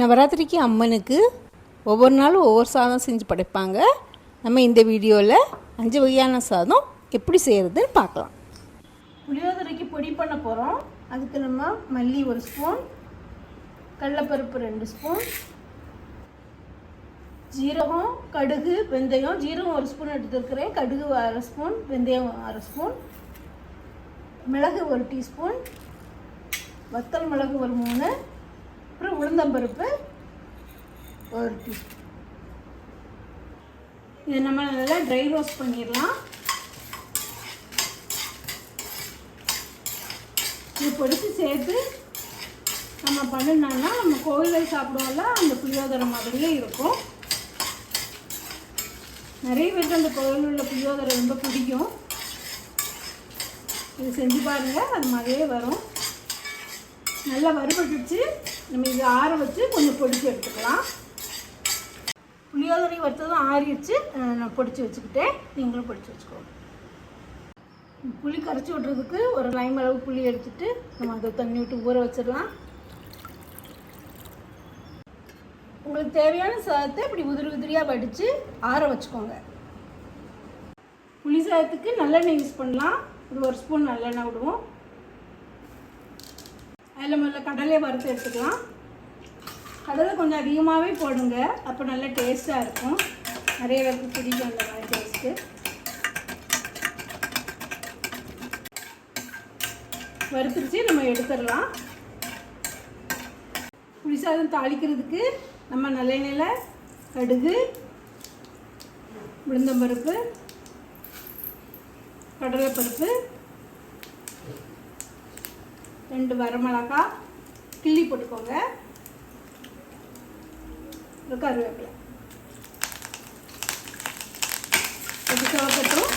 நவராத்திரிக்கு அம்மனுக்கு ஒவ்வொரு நாளும் ஒவ்வொரு சாதம் செஞ்சு படைப்பாங்க. நம்ம இந்த வீடியோவில் அஞ்சு வகையான சாதம் எப்படி செய்கிறதுன்னு பார்க்கலாம். புளியோதரைக்கு பொடி பண்ண போகிறோம் அதுக்கு நம்ம மல்லி ஒரு ஸ்பூன் கடலப்பருப்பு ரெண்டு ஸ்பூன் ஜீரகம் கடுகு வெந்தயம். ஜீரகம் ஒரு ஸ்பூன் எடுத்துருக்கிறேன். கடுகு அரை ஸ்பூன் வெந்தயம் அரை ஸ்பூன் மிளகு ஒரு டீஸ்பூன் வத்தல் மிளகு ஒரு மூணு அப்புறம் உளுந்தம்பருப்பு ஒரு டீஸ்பூன் இதை நம்ம நல்லா ட்ரை ரோஸ்ட் பண்ணிடலாம். இது பொடிச்சு சேர்த்து நம்ம பண்ணினோம்னா நம்ம கோவிலில் சாப்பிடுவோம்ல அந்த புளியோதரை மாதிரியே இருக்கும். நிறைய பேருக்கு அந்த கோவில் உள்ள புளியோதரை ரொம்ப பிடிக்கும். இது செஞ்சு பாருங்கள் அது மாதிரியே வரும். நல்லா வறுபட்டுச்சு நம்ம இதை ஆற வச்சு கொஞ்சம் பொடிச்சு எடுத்துக்கலாம். புளியோதரை வறுத்ததும் ஆறிடுச்சு. நான் பொடிச்சு வச்சுக்கிட்டேன். நீங்களும் பொடிச்சு வச்சுக்கோங்க. புளி கரைச்சி விட்றதுக்கு ஒரு லைம் அளவு புளி எடுத்துட்டு நம்ம அதை தண்ணி விட்டு ஊற வச்சிடலாம். உங்களுக்கு தேவையான சாதத்தை இப்படி உதிரி உதிரியாக வடித்து ஆற வச்சுக்கோங்க. புளி சாதத்துக்கு நல்லெண்ணெய் யூஸ் பண்ணலாம். இது ஒரு ஸ்பூன் நல்லெண்ணெய் விடுவோம். அதில் முதல்ல கடலையை வறுத்து எடுத்துக்கலாம். கடலை கொஞ்சம் அதிகமாகவே போடுங்க. அப்போ நல்லா டேஸ்ட்டாக இருக்கும். நிறைய பேருக்கு பிடிக்கும் அந்த மாதிரி டேஸ்ட்டு வறுத்துருச்சு நம்ம எடுத்துடலாம். புளிசாதம் தாளிக்கிறதுக்கு நம்ம நல்லெண்ணெயில் கடுகு உளுந்தம்பருப்பு கடலைப்பருப்பு ரெண்டு வரமிளகா கிள்ளி போட்டுக்கோங்க. ஒரு கருவேப்பிலை. கொஞ்சம் சிவப்பட்டும்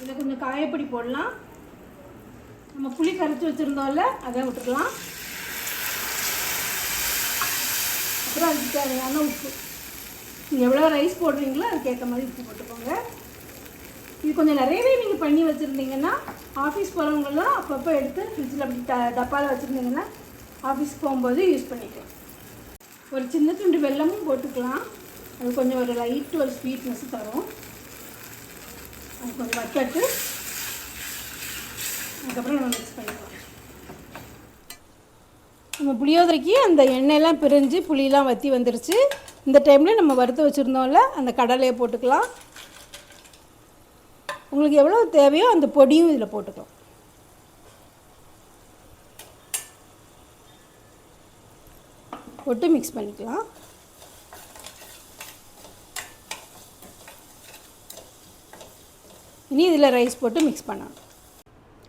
இதில் கொஞ்சம் காயப்பொடி போடலாம். நம்ம புளி கரைச்சி வச்சுருந்தோம்ல அதை விட்டுக்கலாம். அப்புறம் அதுக்கு தேவையான உப்பு. நீங்கள் எவ்வளோ ரைஸ் போடுறீங்களோ அதுக்கேற்ற மாதிரி உப்பு போட்டுக்கோங்க. இது கொஞ்சம் நிறையவே நீங்கள் பண்ணி வச்சுருந்தீங்கன்னா ஆஃபீஸ் போகிறவங்களாம் அப்பப்போ எடுத்து ஃப்ரிட்ஜில் அப்படி ட டப்பாவில் வச்சுருந்தீங்கன்னா ஆஃபீஸ் போகும்போது யூஸ் பண்ணிக்கலாம். ஒரு சின்ன துண்டு வெல்லமும் போட்டுக்கலாம். அது கொஞ்சம் ஒரு லைட்டு ஒரு ஸ்வீட்னஸ் தரும். அது கொஞ்சம் வக்கட்டு அதுக்கப்புறம் நம்ம மிக்ஸ் பண்ணிக்கலாம். நம்ம புளியோதரைக்கு அந்த எண்ணெயெல்லாம் பிரிஞ்சு புளியெலாம் வற்றி வந்துருச்சு. இந்த டைமில் நம்ம வறுத்து வச்சுருந்தோம்ல அந்த கடலையை போட்டுக்கலாம். உங்களுக்கு எவ்வளோ தேவையோ அந்த பொடியும் இதில் போட்டுக்கலாம். போட்டு மிக்ஸ் பண்ணிக்கலாம். இனி இதில் ரைஸ் போட்டு மிக்ஸ் பண்ணணும்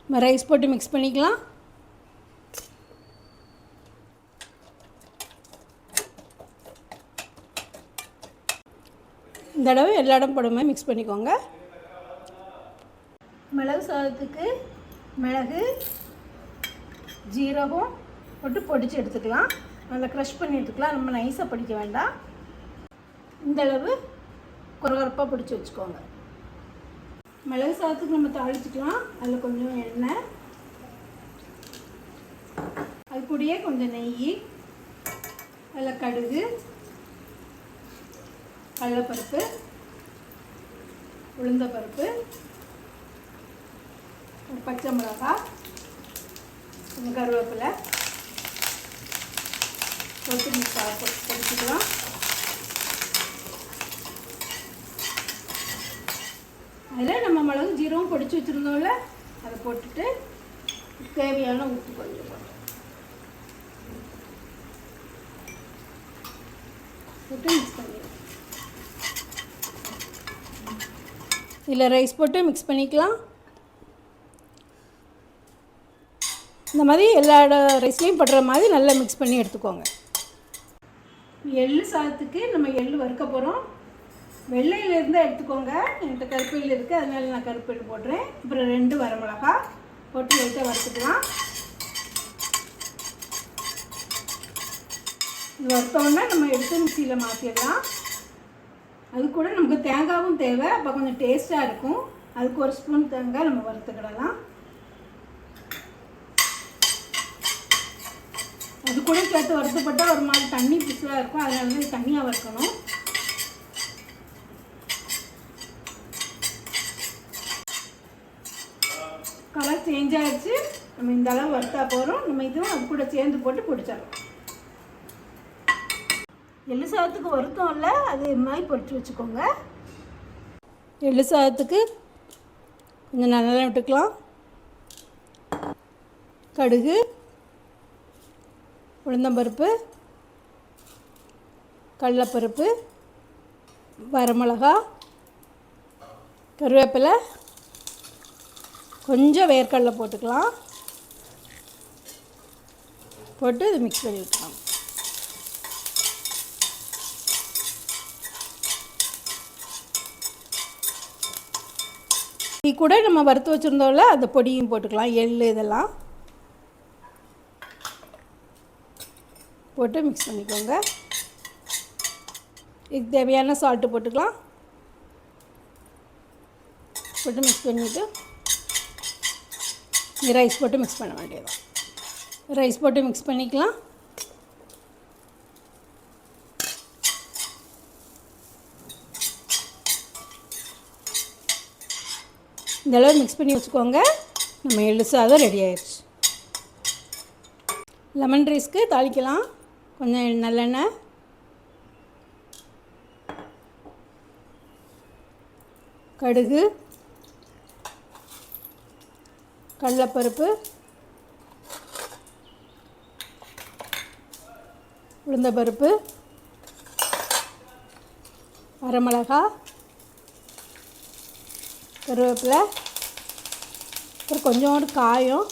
நம்ம ரைஸ் போட்டு மிக்ஸ் பண்ணிக்கலாம். இந்த தடவை எல்லா இடம் போடுமே மிக்ஸ் பண்ணிக்கோங்க. மிளகு சாதத்துக்கு மிளகு ஜீரகம் போட்டு பொடிச்சு எடுத்துக்கலாம். நல்லா க்ரஷ் பண்ணி எடுத்துக்கலாம். ரொம்ப நைஸாக பிடிக்க வேண்டாம். இந்தளவு குறகுறப்பாக பிடிச்சி வச்சுக்கோங்க. மிளகு சாதத்துக்கு நம்ம தாளிச்சிக்கலாம். அதில் கொஞ்சம் எண்ணெய். அது கூடயே கொஞ்சம் நெய். அதில் கடுகு. கடலைப்பருப்பு உளுந்தப்பருப்பு பச்சை மிளகாய் கருவேப்பிலை போட்டு மிக்ஸ் பொடிச்சிக்கலாம் அதில் நம்ம மிளகு ஜீரகம் பொடிச்சு வச்சுருந்தோம்ல அதை போட்டுட்டு தேவையான உப்பு கொஞ்சம் போட்டு போட்டு மிக்ஸ் பண்ணிடுவோம் இதில் ரைஸ் போட்டு மிக்ஸ் பண்ணிக்கலாம். இந்த மாதிரி எல்லா ரைஸ்லேயும் படுற மாதிரி நல்லா மிக்ஸ் பண்ணி எடுத்துக்கோங்க. எள்ளு சாதத்துக்கு நம்ம எள்ளு வறுக்க போகிறோம் வெள்ளையில் இருந்தால் எடுத்துக்கோங்க. என்கிட்ட கருப்பு எள்ளு இருக்குது அதனால நான் கருப்பு எள்ளு போடுறேன் அப்புறம் ரெண்டு வரமிளகா போட்டு லைட்டாக வறுத்துக்கலாம். இது வறுத்தோன்னா நம்ம எடுத்து மிக்சியில் மாற்றிடலாம் அது கூட நமக்கு தேங்காவும் தேவை அப்போ கொஞ்சம் டேஸ்ட்டாக இருக்கும். அதுக்கு ஒரு ஸ்பூன் தேங்காய் நம்ம வறுத்துக்கிடலாம். அது கூட சேர்த்து வறுத்தப்பட்டால் ஒரு மாதிரி தண்ணி பிசுவாக இருக்கும். அதனால தான் தண்ணியாக வறுக்கணும். கலர் சேஞ்ச் ஆகிடுச்சு நம்ம இந்த அளவு வறுத்தா போகிறோம் நம்ம இதுவும் அது கூட சேர்ந்து போட்டு பிடிச்சிடலாம். எள்ளு சாதத்துக்கு வருத்தம் இல்லை அது மாதிரி பொரிச்சு வச்சுக்கோங்க. எள்ளு சாதத்துக்கு கொஞ்சம் நல்லா விட்டுக்கலாம். கடுகு உளுந்தம்பருப்பு கடலப்பருப்பு வரமிளகா கருவேப்பிலை கொஞ்சம் வேர்க்கடலை போட்டுக்கலாம். போட்டு இது மிக்ஸ் பண்ணி விட்டுக்கலாம். கூட நம்ம வறுத்து வச்சுருந்தோம்ல அந்த பொடியும் போட்டுக்கலாம் எள் இதெல்லாம். போட்டு மிக்ஸ் பண்ணிக்கோங்க. இதுக்கு தேவையான சால்ட்டு போட்டுக்கலாம். போட்டு மிக்ஸ் பண்ணிவிட்டு ரைஸ் போட்டு மிக்ஸ் பண்ண வேண்டியதான் ரைஸ் போட்டு மிக்ஸ் பண்ணிக்கலாம். இந்தளவு மிக்ஸ் பண்ணி வச்சுக்கோங்க. நம்ம எள்ளு சாதம் ரெடி ஆயிடுச்சு லெமன் ரைஸ்க்கு தாளிக்கலாம். கொஞ்சம் நல்லெண்ணெய். கடுகு. கடலப்பருப்பு. உளுந்தப்பருப்பு வரமிளகா கருவேப்பிலை அப்புறம் கொஞ்சோண்டு காயும்.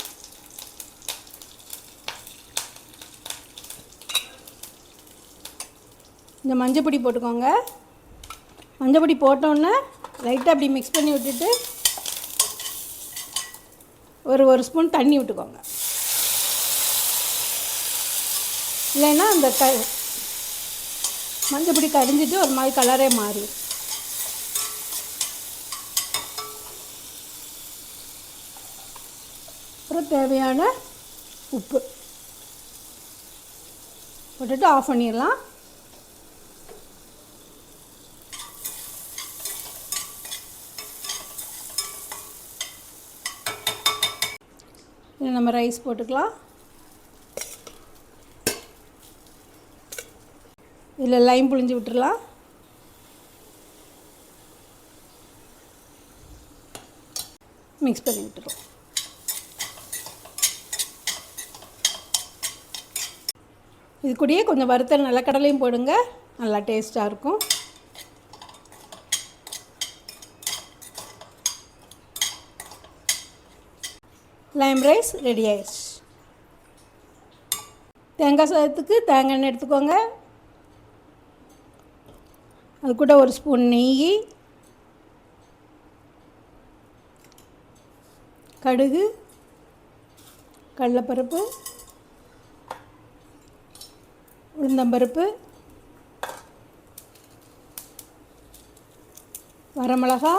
இந்த மஞ்சப்பொடி போட்டுக்கோங்க. மஞ்சப்பொடி போட்டோன்னே லைட்டாக அப்படி மிக்ஸ் பண்ணி விட்டுட்டு ஒரு ஒரு ஸ்பூன் தண்ணி விட்டுக்கோங்க. இல்லைன்னா அந்த க மஞ்சப்பொடி கரிஞ்சிட்டு ஒரு மாதிரி கலரே மாறி அப்புறம் தேவையான உப்பு. போட்டுட்டு ஆஃப் பண்ணிடலாம். இதில் நம்ம ரைஸ் போட்டுக்கலாம். இதில் லைம் புழிஞ்சு விட்டுறலாம் மிக்ஸ் பண்ணி விட்டுருவோம் இது கூடயே கொஞ்சம் வறுத்த நிலக்கடலையும் போடுங்க. நல்லா டேஸ்ட்டாக இருக்கும். லைம் ரைஸ் ரெடி ஆயிடுச்சு. தேங்காய் சாதத்துக்கு தேங்காய் எண்ணெய் எடுத்துக்கோங்க. அது கூட ஒரு ஸ்பூன் நெய். கடுகு. கடலைப்பருப்பு. உளுந்தம்பருப்பு வரமிளகா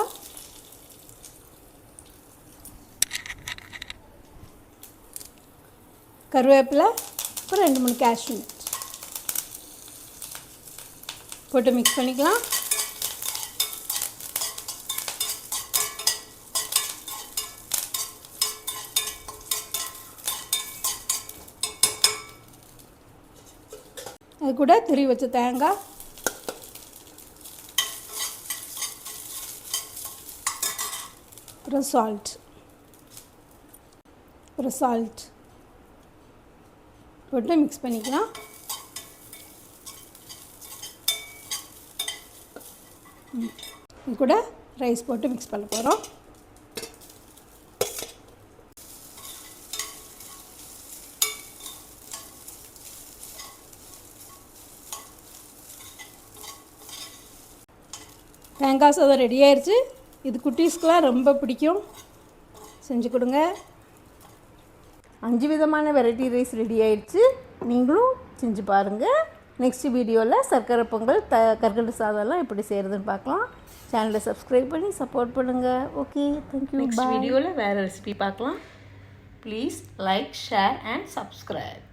கருவேப்பிலை அப்புறம் ரெண்டு மூணு காஷ்மீர் போட்டு மிக்ஸ் பண்ணிக்கலாம். அது கூட துரி வச்ச தேங்காய். அப்புறம் சால்ட் அப்புறம் சால்ட் போட்டு மிக்ஸ் பண்ணிக்கலாம். இது கூட ரைஸ் போட்டு மிக்ஸ் பண்ண போகிறோம் தேங்காய் சாதம் ரெடி ஆயிடுச்சு இது குட்டீஸ்க்கெலாம் ரொம்ப பிடிக்கும். செஞ்சு கொடுங்க. அஞ்சு விதமான வெரைட்டி ரைஸ் ரெடி ஆயிடுச்சு நீங்களும் செஞ்சு பாருங்கள் நெக்ஸ்ட் வீடியோவில் சர்க்கரை பொங்கல் த கற்கண்டு சாதம்லாம் எப்படி செய்கிறதுன்னு பார்க்கலாம். சேனலை சப்ஸ்கிரைப் பண்ணி சப்போர்ட் பண்ணுங்கள் ஓகே தேங்க்யூ நெக்ஸ்ட் வீடியோவில் வேறு ரெசிபி பார்க்கலாம். Please like share and subscribe